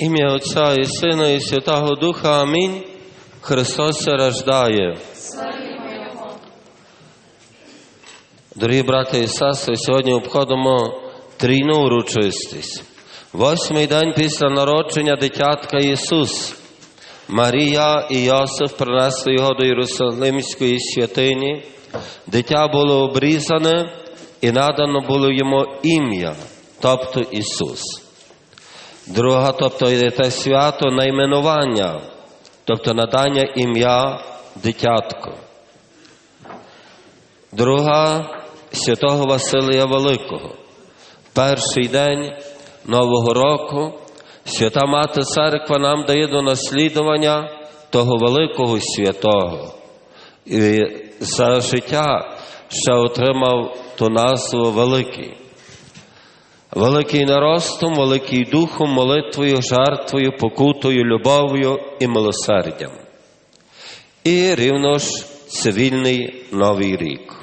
Ім'я Отця і Сина, і Святого Духа. Амінь. Христос рождає. Дорогі брати і сестри, сьогодні обходимо трійну урочистість. Восьмий день після народження дитятка Ісус. Марія і Йосиф принесли його до Єрусалимської святині. Дитя було обрізане і надано було йому ім'я, тобто Ісус. Друга, тобто те свято найменування, тобто надання ім'я дитятко. Друга святого Василія Великого. Перший день Нового року свята Мати Церква нам дає до наслідування того великого святого. І за життя ще отримав ту назву Великий. Великий наростом, великий духом, молитвою, жертвою, покутою, любов'ю і милосердям. І рівно ж цивільний Новий рік.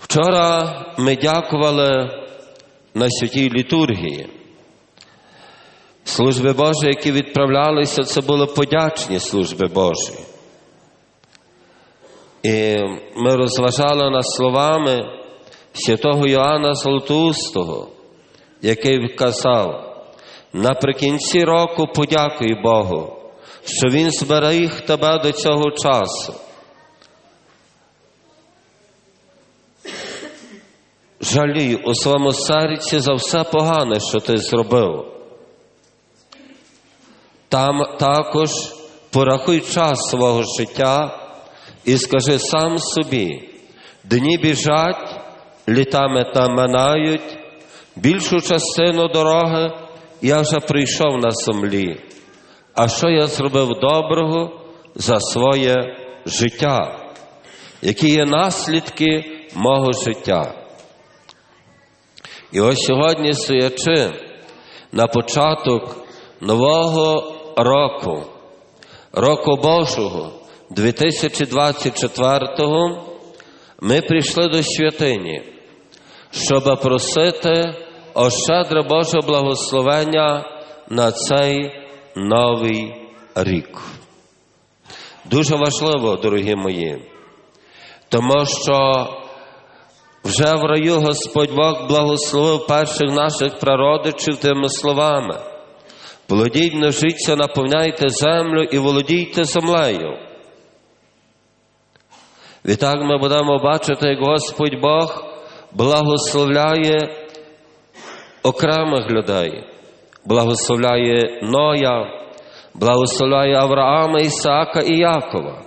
Вчора ми дякували на святій літургії. Служби Божі, які відправлялися, це були подячні служби Божі. І ми розважали над словами святого Йоанна Золотоустого, який казав, наприкінці року подякуй Богу, що Він зберіг тебе до цього часу. Жалій у своєму серці за все погане, що ти зробив. Там також порахуй час свого життя і скажи сам собі, дні біжать, літами там минають, більшу частину дороги я вже прийшов на землі. А що я зробив доброго за своє життя? Які є наслідки мого життя? І ось сьогодні, стоячи на початок нового року, року Божого 2024-го, ми прийшли до святині, щоб просити о щедре Боже благословення на цей новий рік. Дуже важливо, дорогі мої, тому що вже в раю Господь Бог благословив перших наших прародичів тими словами. Плодіть, множіться, наповняйте землю і володійте землею. Відтак ми будемо бачити, як Господь Бог благословляє окремих людей, благословляє Ноя, благословляє Авраама, Ісаака і Якова.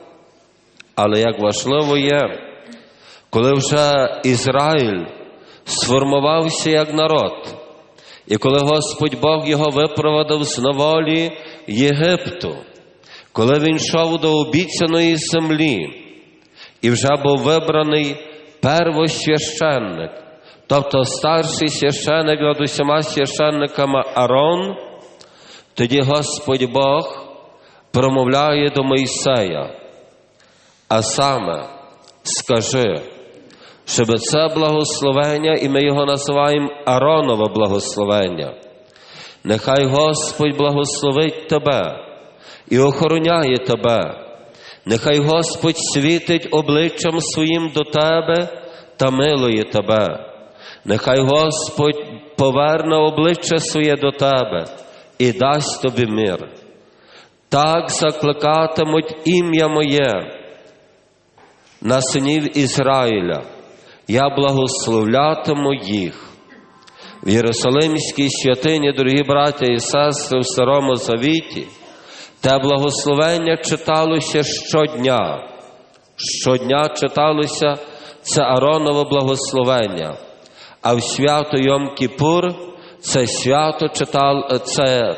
Але як важливо є, коли вже Ізраїль сформувався як народ, і коли Господь Бог його випроводив з неволі Єгипту, коли він йшов до обіцяної землі і вже був вибраний первосвященник, тобто старший священник над усіма священниками Арон, тоді Господь Бог промовляє до Мойсея, а саме скажи, щоб це благословення, і ми його називаємо Аронове благословення. Нехай Господь благословить тебе і охороняє тебе. Нехай Господь світить обличчям своїм до тебе та милує тебе. Нехай Господь поверне обличчя своє до тебе і дасть тобі мир. Так закликатимуть ім'я моє на синів Ізраїля я благословлятиму їх. В Єрусалимській святині, дорогі браття і сестри, в Старому Завіті, те благословення читалося щодня. Щодня читалося це Аронове благословення, а в свято Йом Кіпур це свято читав, це,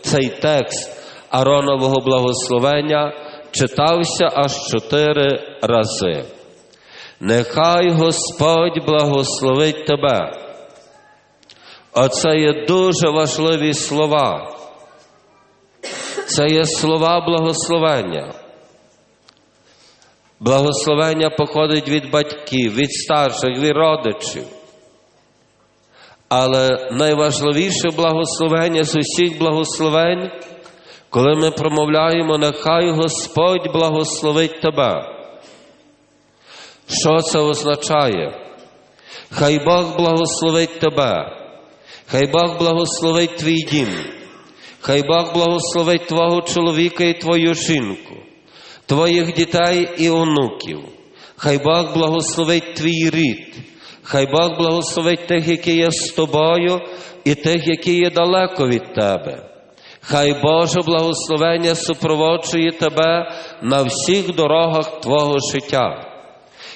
цей текст Аронового благословення читався аж чотири рази. Нехай Господь благословить тебе. Оце є дуже важливі слова. Це є слова благословення. Благословення походить від батьків, від старших, від родичів. Але найважливіше благословення з усіх благословень, коли ми промовляємо, нехай Господь благословить тебе. Що це означає? Хай Бог благословить тебе, хай Бог благословить твій дім, хай Бог благословить твого чоловіка і твою жінку, твоїх дітей і онуків, хай Бог благословить твій рід, хай Бог благословить тих, які є з тобою, і тих, які є далеко від тебе. Хай Боже благословення супроводжує тебе на всіх дорогах Твого життя.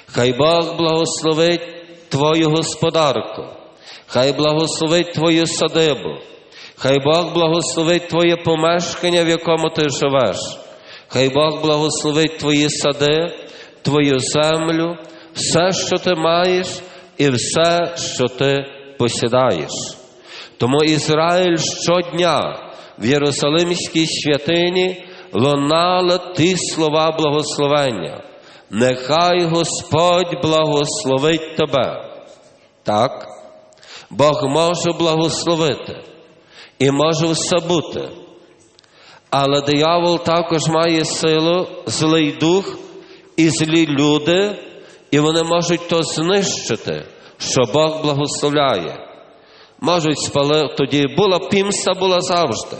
Хай Бог благословить Твою господарку, хай благословить Твою садибу, хай Бог благословить Твоє помешкання, в якому ти живеш, хай Бог благословить Твої сади, Твою землю, все, що ти маєш, і все, що ти посідаєш. Тому Ізраїль щодня в Єрусалимській святині лунали ті слова благословення. Нехай Господь благословить тебе. Так, Бог може благословити і може все бути. Але диявол також має силу, злий дух і злі люди, і вони можуть то знищити, що Бог благословляє. Можуть спалити, тоді була пімста, була завжди.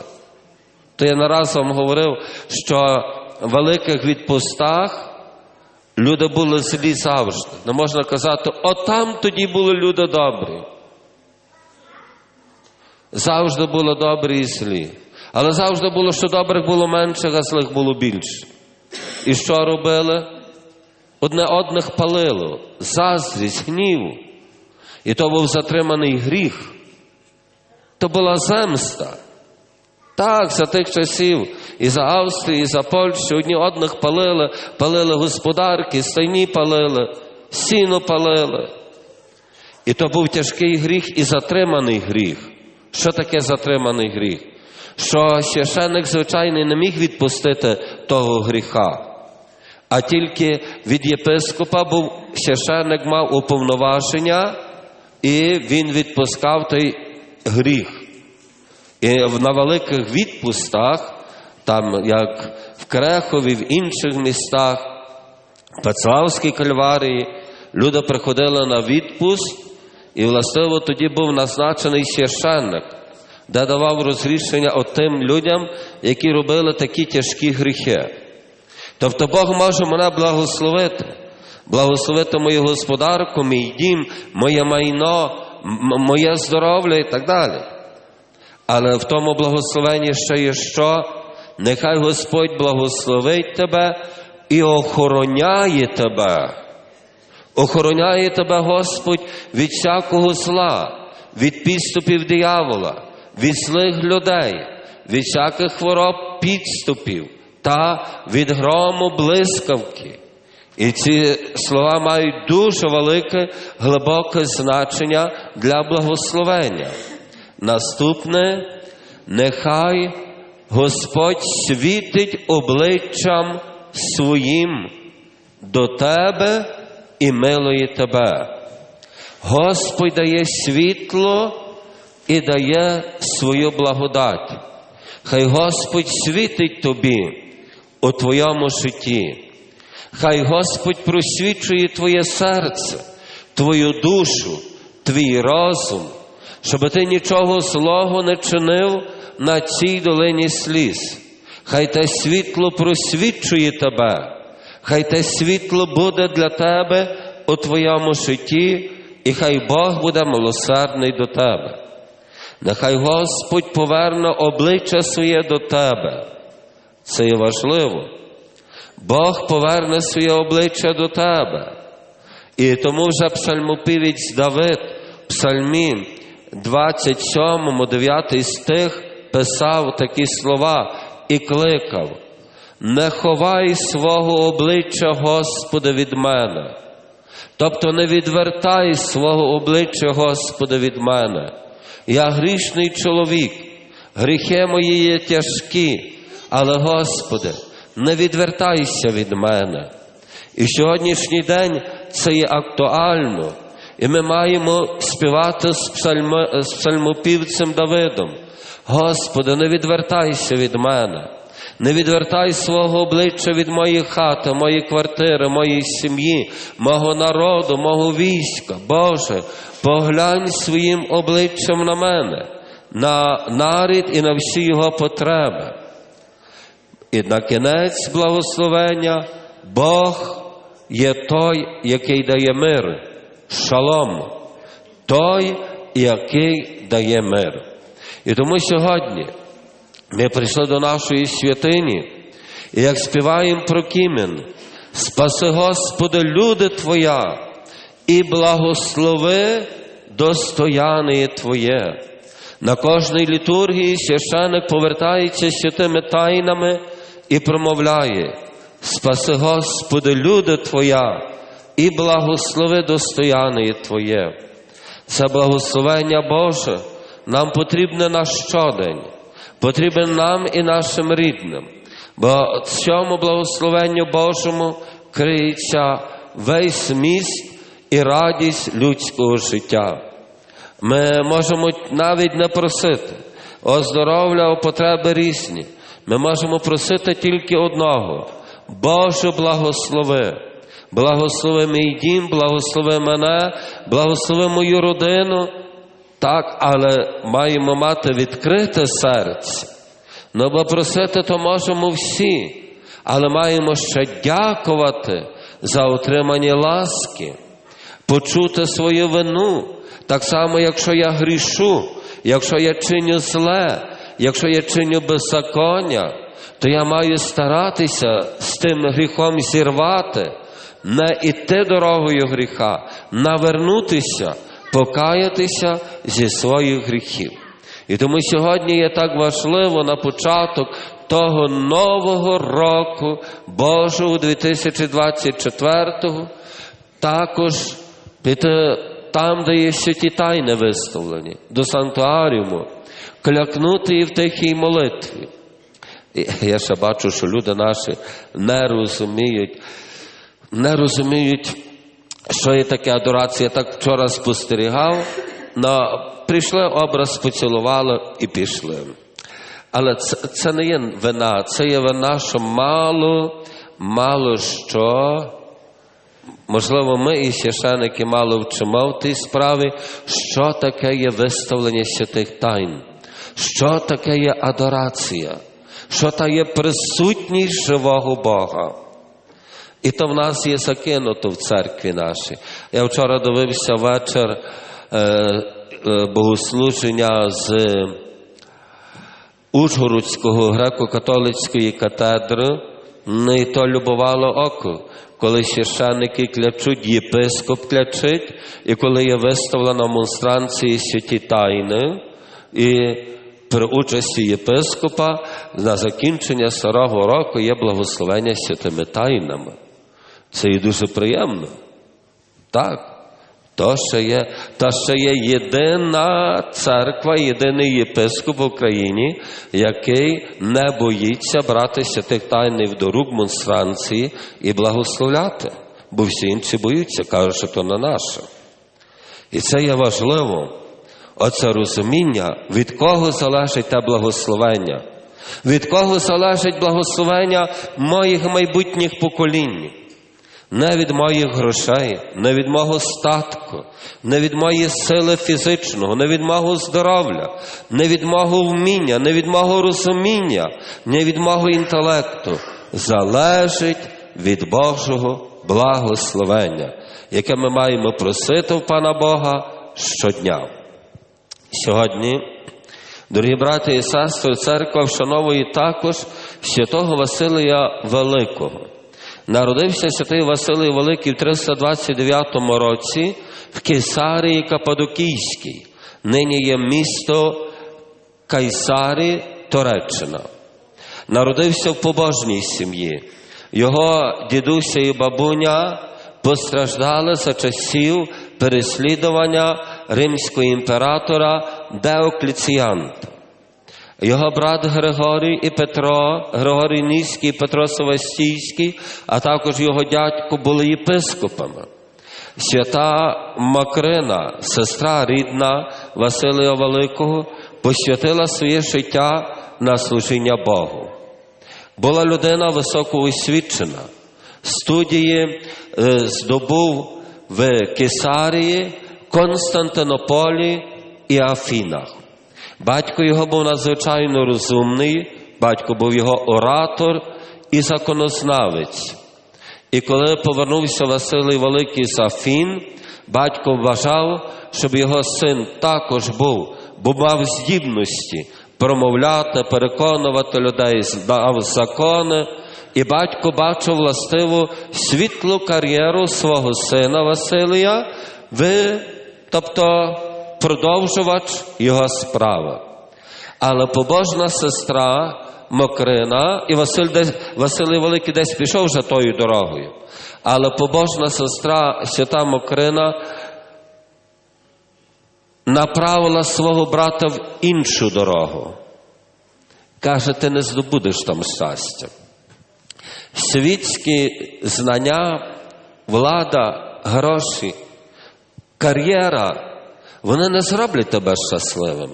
То я не раз вам говорив, що в великих відпустах люди були злі завжди. Не можна казати, отам тоді були люди добрі. Завжди було добрі і злі. Але завжди було, що добрих було менше, а злих було більше. І що робили? Одне одних палило, заздрість, гнів. І то був затриманий гріх. То була земста. Так, за тих часів і за Австрію, і за Польщу одні одних палили, палили господарки, стайні палили, сіно палили. І то був тяжкий гріх і затриманий гріх. Що таке затриманий гріх? Що священник звичайний не міг відпустити того гріха, а тільки від єпископа був священник мав уповноваження, і він відпускав той гріх. І на великих відпустах, там як в Крехові, в інших містах, в Пецлавській кальварії, люди приходили на відпуст, і властиво тоді був назначений священник, де давав розрішення от тим людям, які робили такі тяжкі гріхи. Тобто Бог може мене благословити, благословити мою господарку, мій дім, моє майно, моє здоров'я і так далі. Але в тому благословенні ще є що? Нехай Господь благословить тебе і охороняє тебе. Охороняє тебе Господь від всякого зла, від підступів диявола, від злих людей, від всяких хвороб підступів та від грому блискавки. І ці слова мають дуже велике, глибоке значення для благословення. Наступне, нехай Господь світить обличчям своїм до тебе і милує тебе. Господь дає світло і дає свою благодать. Хай Господь світить тобі у твоєму житті. Хай Господь просвічує твоє серце, твою душу, твій розум, щоб ти нічого злого не чинив на цій долині сліз. Хай те світло просвічує тебе, хай те світло буде для тебе у твоєму житті, і хай Бог буде милосердний до тебе. Нехай Господь поверне обличчя своє до тебе. Це є важливо. Бог поверне своє обличчя до тебе. І тому вже псальмопівець Давид, псальмі 27, 9 стих, писав такі слова і кликав: Не ховай свого обличчя, Господи, від мене. Тобто не відвертай свого обличчя, Господи, від мене. Я грішний чоловік, гріхи мої є тяжкі, але, Господи, не відвертайся від мене. І сьогоднішній день це є актуально. І ми маємо співати з, псальмо, з псальмопівцем Давидом. Господи, не відвертайся від мене, не відвертай свого обличчя від моєї хати, моєї квартири, моєї сім'ї, мого народу, мого війська. Боже, поглянь своїм обличчям на мене, на нарід і на всі його потреби. І на кінець благословення Бог є той, який дає мир, шалом, той, який дає мир. І тому сьогодні ми прийшли до нашої святині, і як співаємо про Кімен, спаси Господи, люди Твоя, і благослови достояне Твоє. На кожній літургії священик повертається святими тайнами і промовляє: Спаси Господи, люди Твоя, і благослови достояне Твоє. Це благословення Боже нам потрібне на щодень, потрібен нам і нашим рідним, бо в цьому благословенню Божому криється весь міст і радість людського життя. Ми можемо навіть не просити оздоровля потреби різні. Ми можемо просити тільки одного: Боже, благослови. Благослови мій дім, благослови мене, благослови мою родину. Так, але маємо мати відкрите серце. Ну, бо просити то можемо всі, але маємо ще дякувати за отримані ласки, почути свою вину. Так само, якщо я грішу, якщо я чиню зле, якщо я чиню беззаконня, то я маю старатися з тим гріхом зірвати, не іти дорогою гріха, навернутися, покаятися зі своїх гріхів. І тому сьогодні є так важливо на початок того нового року Божого 2024-го, також піти там, де є святі тайни виставлені, до санктуаріуму, клякнути і в тихій молитві. Я ще бачу, що люди наші не розуміють, не розуміють, що є таке адорація. Я так вчора спостерігав, но прийшли, образ поцілували і пішли. Але це, це не є вина, це є вина, що мало, мало що. Можливо, ми і священики мало вчимо в тій справі, що таке є виставлення святих тайн, що таке є адорація, що та є присутність живого Бога. І то в нас є закинуто в церкві нашій. Я вчора дивився вечір богослуження з Ужгородського греко-католицької катедри, ну і то любувало око коли священники клячуть, єпископ клячить, і коли є виставлена монстранції святі тайни, і при участі єпископа на закінчення старого року є благословення святими тайнами. Це і дуже приємно. Так. То ще є то ще є єдина церква, єдиний єпископ в Україні, який не боїться брати святих тайнів до рук монстранції і благословляти, бо всі інші боються, кажуть, що то не наше. І це є важливо, оце розуміння, від кого залежить те благословення, від кого залежить благословення моїх майбутніх поколінь не від моїх грошей, не від мого статку, не від моєї сили фізичного, не від мого здоров'я, не від мого вміння, не від мого розуміння, не від мого інтелекту. Залежить від Божого благословення, яке ми маємо просити в Пана Бога щодня. Сьогодні, дорогі брати і сестри, церква вшановує також святого Василія Великого. Народився святий Василий Великий в 329 році в Кесарії Кападокійській. Нині є місто Кайсарі, Туреччина. Народився в побожній сім'ї. Його дідуся і бабуня постраждали за часів переслідування римського імператора Деокліціанта. Його брат Григорій і Петро, Григорій Ніський і Петро Севастійський, а також його дядько були єпископами. Свята Макрина, сестра рідна Василія Великого, посвятила своє життя на служіння Богу. Була людина високоосвічена. Студії е, здобув в Кесарії, Константинополі і Афінах. Батько його був надзвичайно розумний, батько був його оратор і законознавець. І коли повернувся Василий Великий з Афін, батько вважав, щоб його син також був, бо мав здібності промовляти, переконувати людей, знав закони. І батько бачив властиву світлу кар'єру свого сина Василія, в, тобто продовжувач його справи. Але побожна сестра Мокрина, і Василь Василий Великий десь пішов вже тою дорогою. Але побожна сестра свята Мокрина направила свого брата в іншу дорогу. Каже, ти не здобудеш там щастя. Світські знання, влада, гроші, кар'єра, вони не зроблять тебе щасливим.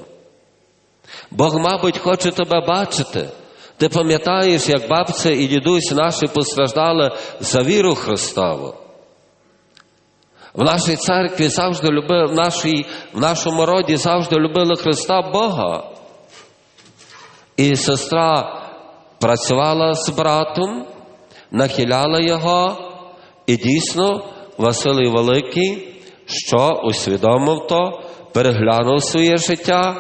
Бог, мабуть, хоче тебе бачити. Ти пам'ятаєш, як бабця і дідусь наші постраждали за віру Христову. В нашій церкві завжди любили, в, нашій, в нашому роді завжди любили Христа Бога. І сестра працювала з братом, нахиляла його, і дійсно Василий Великий, що усвідомив то, переглянув своє життя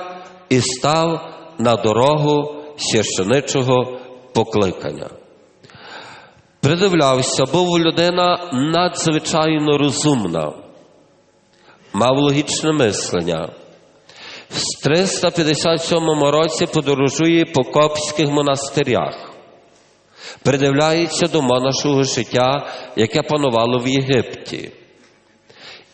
і став на дорогу священичого покликання. Придивлявся, був людина надзвичайно розумна, мав логічне мислення. В 357 році подорожує по Копських монастирях, придивляється до монашого життя, яке панувало в Єгипті.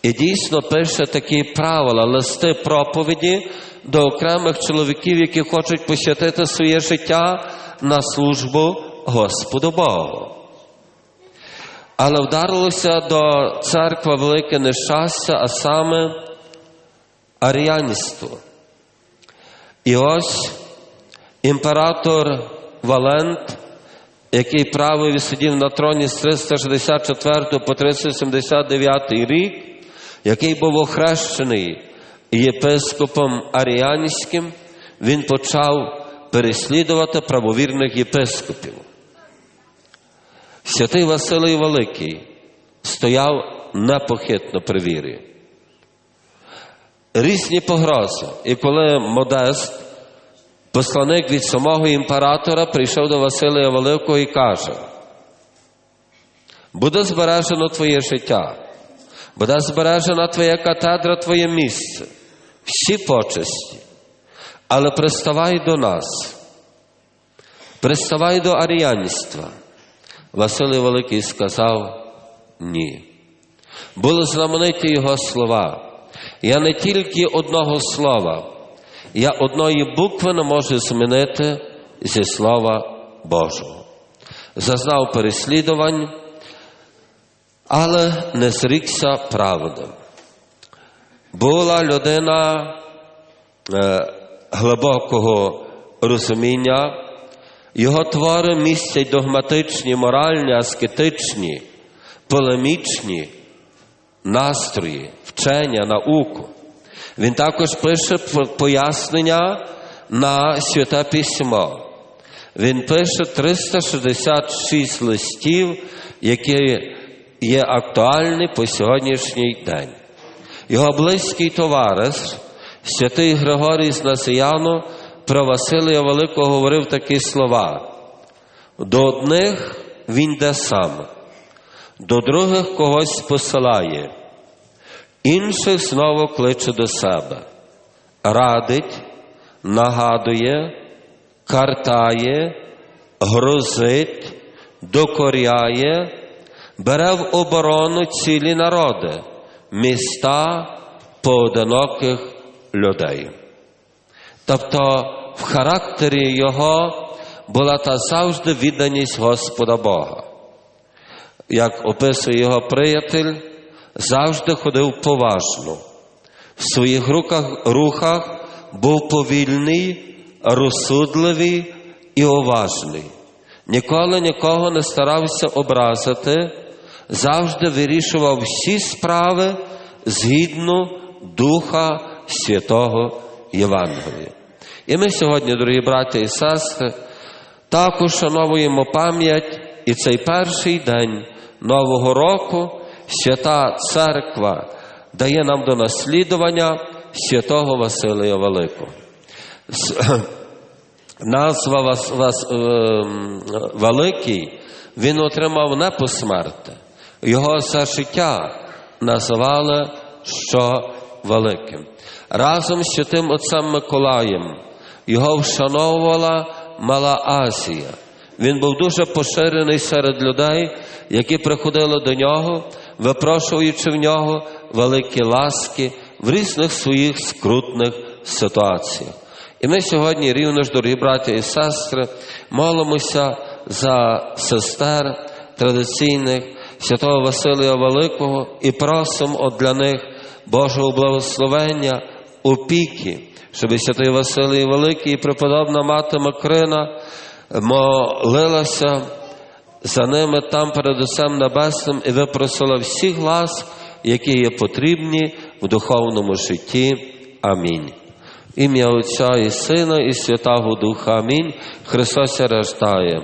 І дійсно пише такі правила, листи проповіді до окремих чоловіків, які хочуть посвятити своє життя на службу Господу Богу. Але вдарилося до церкви велике нещастя, а саме аріанство. І ось імператор Валент, який правив і сидів на троні з 364 по 379 рік, який був охрещений єпископом Аріанським, він почав переслідувати правовірних єпископів. Святий Василий Великий стояв непохитно при вірі. Різні погрози. І коли Модест, посланник від самого імператора, прийшов до Василія Великого і каже: буде збережено твоє життя, буде збережена твоя катедра, твоє місце, всі почесті, але приставай до нас, приставай до аріянства. Василий Великий сказав ні. Були знамениті його слова. Я не тільки одного слова, я одної букви не можу змінити зі Слова Божого. Зазнав переслідувань, але не зрікся правди. Була людина е, глибокого розуміння. Його твори містять догматичні, моральні, аскетичні, полемічні настрої, вчення, науку. Він також пише пояснення на святе письмо. Він пише 366 листів, які є актуальні по сьогоднішній день. Його близький товариш, святий Григорій з Насияну, про Василія Великого говорив такі слова. До одних він йде сам, до других когось посилає, інших знову кличе до себе, радить, нагадує, картає, грозить, докоряє, бере в оборону цілі народи, міста поодиноких людей. Тобто в характері його була та завжди відданість Господа Бога. Як описує його приятель, завжди ходив поважно. В своїх руках, рухах був повільний, розсудливий і уважний. Ніколи нікого не старався образити, завжди вирішував всі справи згідно Духа Святого Євангелія. І ми сьогодні, дорогі браті і сестри, також шановуємо пам'ять і цей перший день Нового року Свята Церква дає нам до наслідування святого Василія Великого. Назва вас, вас, е, Великий він отримав не посмерти. Його за життя називали що великим. Разом з святим отцем Миколаєм його вшановувала Мала Азія. Він був дуже поширений серед людей, які приходили до нього, випрошуючи в нього великі ласки в різних своїх скрутних ситуаціях. І ми сьогодні, рівно ж, дорогі браті і сестри, молимося за сестер традиційних святого Василія Великого і просимо для них Божого благословення, опіки, щоб святий Василій Великий і преподобна мати Макрина молилася за ними там перед Отцем Небесним і випросила всіх ласк, які є потрібні в духовному житті. Амінь. Ім'я Отця і Сина, і Святого Духа. Амінь. Христос рождає.